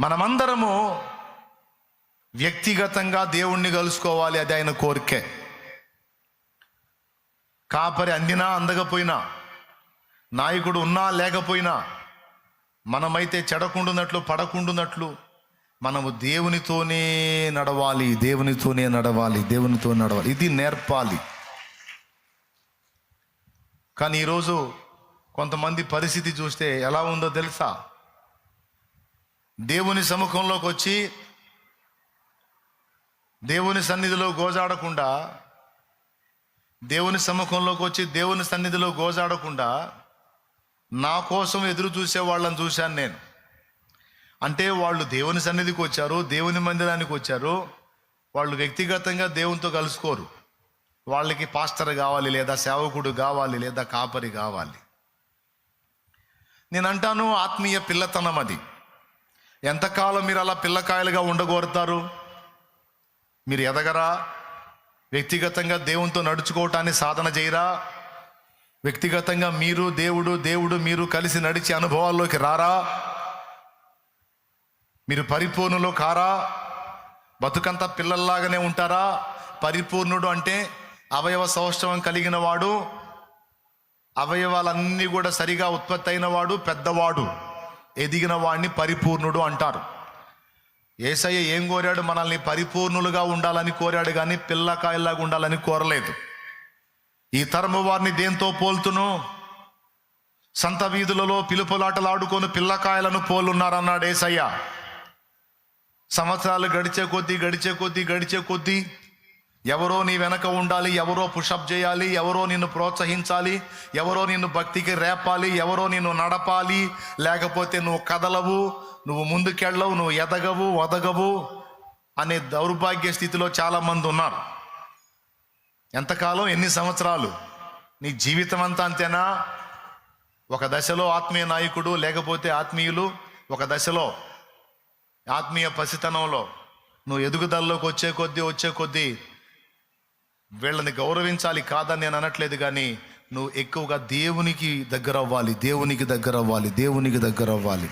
మనమందరము వ్యక్తిగతంగా దేవుణ్ణి కలుసుకోవాలి అది ఆయన కోరికే. కాపరి అందినా అందకపోయినా నాయకుడు ఉన్నా లేకపోయినా మనమైతే చెడకుండున్నట్లు పడకుండునట్లు మనము దేవునితోనే నడవాలి దేవునితోనే నడవాలి దేవునితో నడవాలి. ఇది నేర్పాలి. కానీ ఈరోజు కొంతమంది పరిస్థితి చూస్తే ఎలా ఉందో తెలుసా? దేవుని సముఖంలోకి వచ్చి దేవుని సన్నిధిలో గోజాడకుండా దేవుని సముఖంలోకి వచ్చి దేవుని సన్నిధిలో గోజాడకుండా నా కోసం ఎదురు చూసే వాళ్ళని చూశాను నేను. అంటే వాళ్ళు దేవుని సన్నిధికి వచ్చారు దేవుని మందిరానికి వచ్చారు. వాళ్ళు వ్యక్తిగతంగా దేవునితో కలుసుకోరు. వాళ్ళకి పాస్టర్ కావాలి లేదా సేవకుడు కావాలి లేదా కాపరి కావాలి. నేను అంటాను ఆత్మీయ పిల్లతనం అది. ఎంతకాలం మీరు అలా పిల్లకాయలుగా ఉండగోరుతారు? మీరు ఎదగరా? వ్యక్తిగతంగా దేవునితో నడుచుకోవటాన్ని సాధన చేయరా? వ్యక్తిగతంగా మీరు దేవుడు దేవుడు మీరు కలిసి నడిచే అనుభవాల్లోకి రారా? మీరు పరిపూర్ణులు కారా? బతుకంతా పిల్లల్లాగానే ఉంటారా? పరిపూర్ణుడు అంటే అవయవ సౌష్ఠవం కలిగిన వాడు అవయవాలన్నీ కూడా సరిగా ఉత్పత్తి అయినవాడు పెద్దవాడు. ఎదిగిన వాడిని పరిపూర్ణుడు అంటారు. ఏసయ్య ఏం కోరాడు? మనల్ని పరిపూర్ణులుగా ఉండాలని కోరాడు కానీ పిల్లకాయలాగా ఉండాలని కోరలేదు. ఈ తరము వారిని దేంతో పోల్తును? సంత వీధులలో పిలుపులాటలాడుకొని పిల్లకాయలను పోలున్నారన్నాడు ఏసయ్య. సంవత్సరాలు గడిచే కొద్దీ గడిచే కొద్దీ గడిచే కొద్దీ ఎవరో నీ వెనక ఉండాలి ఎవరో పుషప్ చేయాలి ఎవరో నిన్ను ప్రోత్సహించాలి ఎవరో నిన్ను భక్తికి రేపాలి ఎవరో నిన్ను నడపాలి లేకపోతే నువ్వు కదలవు నువ్వు ముందుకెళ్ళవు నువ్వు ఎదగవు వదగవు అనే దౌర్భాగ్య స్థితిలో చాలామంది ఉన్నారు. ఎంతకాలం ఎన్ని సంవత్సరాలు? నీ జీవితం అంతా అంతేనా? ఒక దశలో ఆత్మీయ నాయకుడు లేకపోతే ఆత్మీయులు ఒక దశలో ఆత్మీయ పసితనంలో నువ్వు ఎదుగుదలలోకి వచ్చే కొద్దీ వచ్చే కొద్దీ వీళ్ళని గౌరవించాలి కాదని నేను అనట్లేదు కానీ నువ్వు ఎక్కువగా దేవునికి దగ్గర అవ్వాలి దేవునికి దగ్గర అవ్వాలి దేవునికి దగ్గర అవ్వాలి